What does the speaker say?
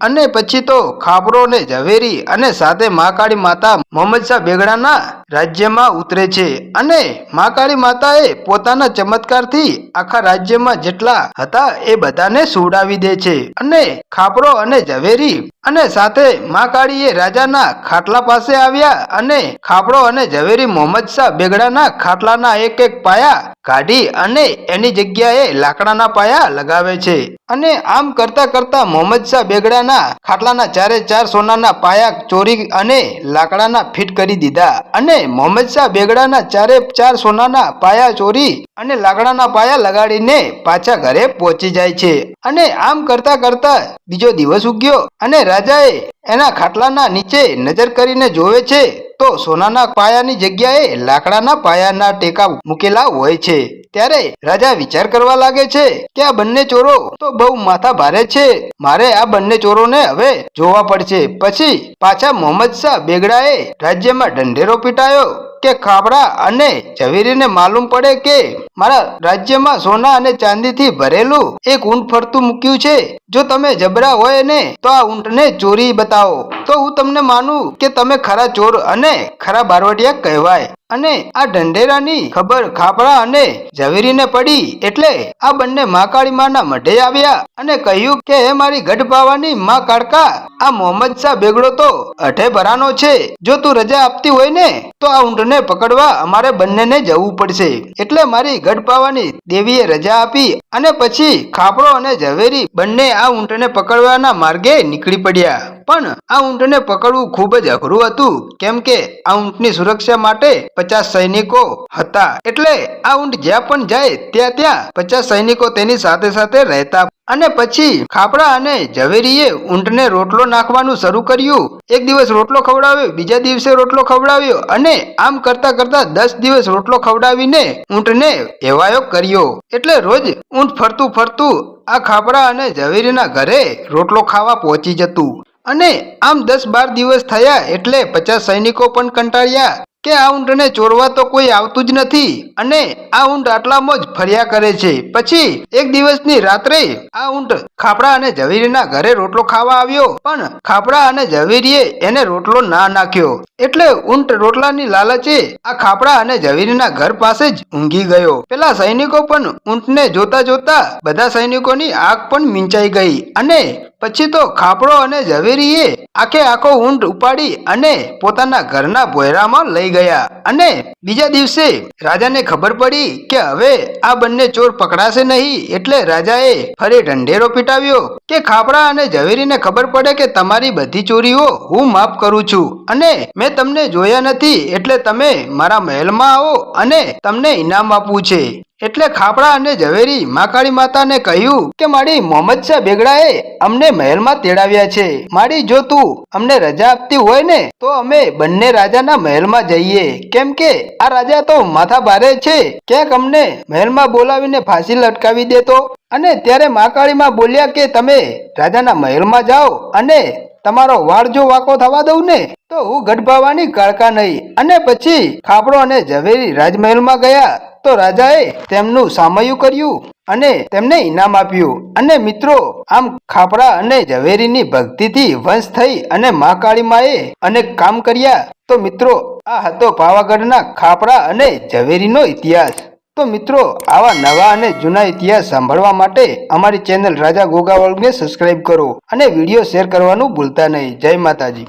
અને પછી તો ખાપરો ને ઝવેરી અને સાથે મહાકાળી માતા મોહમ્મદ શાહ બેગડાના રાજ્યમાં ઉતરે છે. અને મહાકાળી માતાએ પોતાના ચમત્કારથી આખા રાજ્યમાં જેટલા હતા એ બધાને સુવડાવી દે છે. અને ખાપરો અને ઝવેરી અને સાથે મા કાળીએ રાજાના ખાટલા પાસે આવ્યા અને ખાપડો અને ઝવેરી મોહમ્મદ શાહ બેગડાના ખાટલાના એક એક પાયા કાઢી અને એની જગ્યાએ લાકડાના પાયા લગાવે છે. અને આમ કરતા કરતા મોહમ્મદ શાહ બેગડાના ખાટલાના ચારે ચાર સોનાના પાયા ચોરી અને લાકડાના ફિટ કરી દીધા. અને મોહમ્મદ શાહ બેગડાના ચારે ચાર સોનાના પાયા ચોરી અને લાકડાના પાયા લગાડીને પાછા ઘરે પહોંચી જાય છે. અને આમ કરતા કરતા બીજો દિવસ ઉગ્યો અને રાજાએ એના ખાટલાના નીચે નજર કરીને જોવે છે તો સોનાના પાયાની જગ્યાએ લાકડાના પાયાના ટેકા મૂકેલા હોય છે. ત્યારે રાજા વિચાર કરવા લાગે છે કે આ બંને ચોરો તો બહુ માથા ભારે છે. મારે આ બંને ચોરોને હવે જોવા પડશે. પછી પાછા મોહમ્મદ શાહ બેગડાએ રાજ્યમાં ઢંઢેરો પીટાયો. કે ખાબડા અને ઝવેરીને માલુમ પડે કે મારા રાજ્યમાં સોના અને ચાંદીથી ભરેલું એક ઊંટ ફરતું મૂક્યું છે. જો તમે જબરા હોય ને, તો આ ઊંટને ચોરી બતાવો. તો હું તમને માનું કે તમે ખરા ચોર અને ખરા બારવટિયા કહેવાય. અને આ ઢંઢેરાની ખબર ખાપડા અને ઝવેરીને પડી એટલે આ બંને મા કાળી માના મઢે આવ્યા અને કહ્યું કે, હે મારી ગઢ પાવાની માં કાળકા, આ મોહમ્મદ શાહ બેગડો તો અઢે ભરાનો છે. જો તું રજા આપતી હોય ને, તો આ ઊંટને પકડવા અમારે બંનેને જવું પડશે. એટલે મારી ગઢ પાવાની દેવીએ રજા આપી અને પછી ખાપડો અને ઝવેરી બંને આ ઊંટને પકડવાના માર્ગે નીકળી પડ્યા. પણ આ ઊંટને પકડવું ખૂબ જ અઘરું હતું, કેમ કે આ ઊંટની સુરક્ષા માટે પચાસ સૈનિકો હતા. એટલે આ ઊંટ જ્યાં પણ જાય ત્યાં ત્યાં પચાસ સૈનિકો તેની સાથે સાથે રહેતા અને પછી ખાપડા અને ઝવેરીએ ઊંટને રોટલો નાખવાનું શરૂ કર્યું. એક દિવસ રોટલો ખવડાવ્યો, બીજા દિવસે રોટલો ખવડાવ્યો અને આમ કરતા કરતા દસ દિવસ રોટલો ખવડાવીને ઊંટને એવાયો કર્યો. એટલે રોજ ઊંટ ફરતું ફરતું આ ખાપડા અને ઝવેરીના ઘરે રોટલો ખાવા પહોંચી જતું. અને આમ દસ બાર દિવસ થયા એટલે પચાસ સૈનિકો પણ કંટાળ્યા. કે આ ઊંટને ચોરવા તો કોઈ આવતું જ નથી. અને આ ઊંટ આટલામાં જ ફર્યા કરે છે. પછી એક દિવસની રાત્રે આ ઊંટ ખાપડા અને ઝવેરીના ઘરે રોટલો ખાવા આવ્યો. પણ ખાપડા અને ઝવેરીએ એને રોટલો ના નાખ્યો. એટલે ઊંટ રોટલાની લાલચે આ ખાપડા અને ઝવેરીના ઘર પાસે જ ઊંઘી ગયો. પેલા સૈનિકો પણ ઊંટને જોતા જોતા બધા સૈનિકોની આંખ પણ મીંચાઈ ગઈ. અને પછી તો ખાપડો અને ઝવેરીએ આખે આખો ઊંટ ઉપાડી અને પોતાના ઘરના ભોયરામાં લઈ ગયા. અને બીજા દિવસે રાજાને ખબર પડી કે હવે આ બંને ચોર પકડાશે નહીં એટલે રાજાએ ફરી ઢંઢેરો પીટાવ્યો કે ખાપડા અને ઝવેરીને ખબર પડે કે તમારી બધી ચોરીઓ હું માફ કરું છું અને મેં તમને જોયા નથી એટલે તમે મારા મહેલમાં આવો અને તમને ઇનામ આપવું છે. એટલે ખાપડા અને ઝવેરી માકાળી માતાને કહ્યું કે મારી મોહમ્મદ શાહ બેગડાએ અમને મહેલમાં તેડાવ્યા છે. મારી જો તું અમને રજા આપતી હોય ને, તો અમે બંને રાજાના મહેલમાં જઈએ. કેમ કે આ રાજા તો માથા ભારે છે. ક્યાંક અમને મહેલમાં બોલાવીને ફાંસી લટકાવી દેતો અને ત્યારે માકાળીમાં બોલ્યા કે તમે રાજાના મહેલમાં જાઓ અને તમારો વાળ જો વાંકો થવા દઉં ને, તો હું ગઢભાવાની કાળકા નહીં. અને પછી ખાપડો અને ઝવેરી રાજમહેલમાં ગયા. તો રાજાએ તેમનું સામયું કર્યું અને તેમને ઇનામ આપ્યું. અને મિત્રો, આમ ખાપરા અને ઝવેરીની ભક્તિથી વંશ થઈ અને મા માએ અનેક કામ કર્યા. તો મિત્રો, આ હતો પાવાગઢના ખાપડા અને ઝવેરીનો ઇતિહાસ. તો મિત્રો, આવા નવા અને જૂના ઇતિહાસ સાંભળવા માટે અમારી ચેનલ રાજા ગોગાવળને સબસ્ક્રાઇબ કરો અને વીડિયો શેર કરવાનું ભૂલતા નહીં. જય માતાજી.